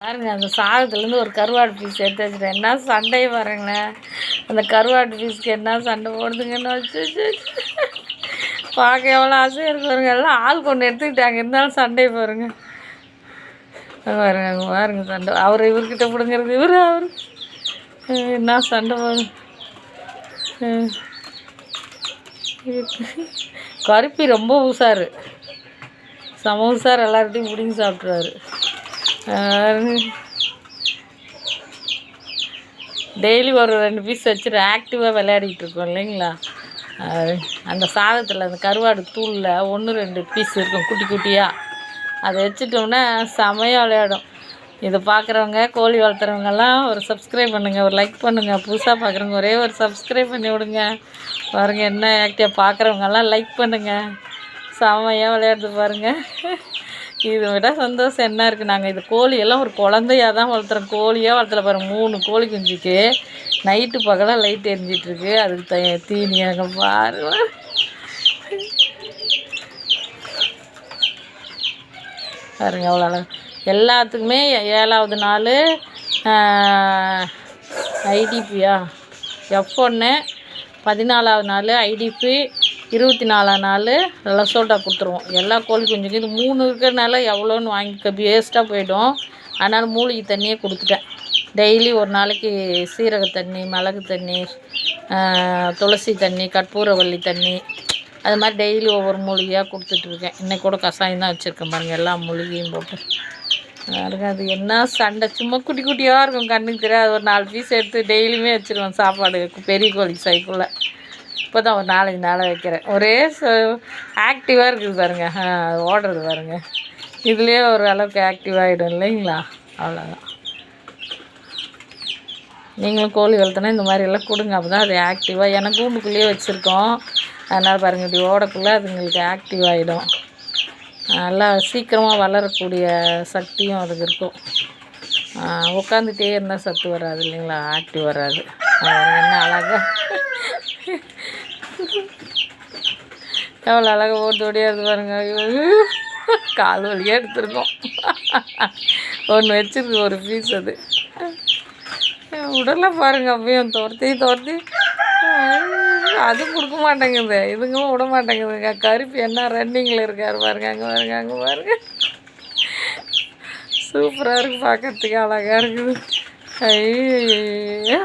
பாருங்க அந்த சாதத்துலேருந்து ஒரு கருவாடு பீஸ் எடுத்து வச்சுட்டேன். என்ன சண்டை பாருங்களேன் அந்த கருவாடு பீஸ்க்கு என்ன சண்டை போடுதுங்கன்னு வச்சு வச்சு பார்க்க எவ்வளோ ஆசையாக இருக்கு எல்லாம் ஆள் கொண்டு எடுத்துக்கிட்டாங்க. இருந்தாலும் சண்டை பாருங்க. பாருங்க பாருங்க சண்டை. அவர் இவர்கிட்ட பிடுங்கிறது இவர் அவர். என்ன சண்டை பாருங்க ம். கருப்பி ரொம்ப உசார். செம உஷார் எல்லார்ட்டையும் பிடிங்கி சாப்பிட்ருவாரு டெய்லி ஒரு ரெண்டு பீஸ் வச்சுட்டு ஆக்டிவாக விளையாடிட்டு இருக்கோம் இல்லைங்களா? அது அந்த சாதத்தில் அந்த கருவாடு தூளில் ஒன்று ரெண்டு பீஸ் இருக்கும் குட்டி குட்டியாக அதை வச்சுட்டோம்னா செமையாக விளையாடும். இதை பார்க்குறவங்க கோழி வளர்த்துறவங்கெல்லாம் ஒரு சப்ஸ்கிரைப் பண்ணுங்கள் ஒரு லைக் பண்ணுங்கள் புதுசாக பார்க்குறவங்க ஒரே ஒரு சப்ஸ்கிரைப் பண்ணி விடுங்க. பாருங்கள் என்ன ஆக்டிவாக பார்க்குறவங்கெல்லாம் லைக் பண்ணுங்கள் செமையாக விளையாடுறது பாருங்கள் இதை விட சந்தோஷம் என்ன இருக்குது நாங்கள் இது கோழியெல்லாம் ஒரு குழந்தையாக தான் வளர்த்துறோம். கோழியாக வளர்த்துல பாருங்க மூணு கோழி குஞ்சுக்கு. நைட்டு பகலாக லைட் எரிஞ்சிட்ருக்கு. அதுக்கு த தீனியாக பாரு. பாருங்க அவ்வளோ அழகு. எல்லாத்துக்குமே ஏழாவது நாள் ஐடிபியா எஃப் ஒன்று பதினாலாவது நாள் ஐடிபி இருபத்தி நாலாம் நாள் லசோட்டா கொடுத்துருவோம். எல்லா கோழி குஞ்சுக்கும் இது மூணு இருக்கிறனால எவ்வளோன்னு வாங்கிக்க வேஸ்ட்டாக போயிடும். அதனால் மூலிகை தண்ணியே கொடுத்துட்டேன். டெய்லி ஒரு நாளைக்கு சீரக தண்ணி மிளகு தண்ணி துளசி தண்ணி கற்பூரவள்ளி தண்ணி. அது மாதிரி டெய்லி ஒவ்வொரு மூலிகையாக கொடுத்துட்ருக்கேன் இன்னைக்கு கூட கஷாயம் தான் வச்சுருக்கேன் பாருங்கள் எல்லா மூலிகையும் போட்டு. பாருங்க அது என்ன சண்டை. சும்மா குட்டி குட்டியாக இருக்கும் கண்ணுக்கு தெரியாது. ஒரு நாலு பீஸ் எடுத்து டெய்லியுமே வச்சுருவேன் சாப்பாடு பெரிய கோழி சைக்குள்ளே இப்போ தான் ஒரு நாலஞ்சு நாளாக வைக்கிறேன். ஒரே ஆக்டிவாக இருக்குது பாருங்கள் ஆ, அது ஓடுறது பாருங்க. இதுலேயே ஒரு அளவுக்கு ஆக்டிவாகிடும் இல்லைங்களா? அவ்வளோதான் நீங்களும் கோழி வளர்த்தனா இந்த மாதிரி எல்லாம் கொடுங்க. அப்போ தான் அது ஆக்டிவாக எனக்கு கூண்டுக்குள்ளேயே வச்சுருக்கோம். அதனால் பாருங்கள் இப்படி ஓடக்குள்ளே அதுங்களுக்கு ஆக்டிவ் ஆகிடும் நல்லா சீக்கிரமாக வளரக்கூடிய சக்தியும் அதுக்கு இருக்கும். உட்காந்துட்டே இருந்தால் சத்து வராது இல்லைங்களா? ஆக்டிவ் வராது. என்ன அழகா. எவ்வளோ அழகாக போட்டு ஓடியாது பாருங்க. ஐயோ, கால் வழியாக எடுத்துருக்கோம். ஒன்று வச்சிருக்கு ஒரு பீஸ் அது. உடலை பாருங்க அப்பயும் துரத்தி துரத்தி. அது கொடுக்க மாட்டேங்குது. இதுங்களும் விட மாட்டேங்குதுங்க. கருப்பு என்ன ரன்னிங்கில் இருக்காரு பாருங்க அங்கே பாருங்க அங்கே பாருங்க. சூப்பராக இருக்குது பார்க்கறதுக்கு அழகாக இருக்குது. ஐயோ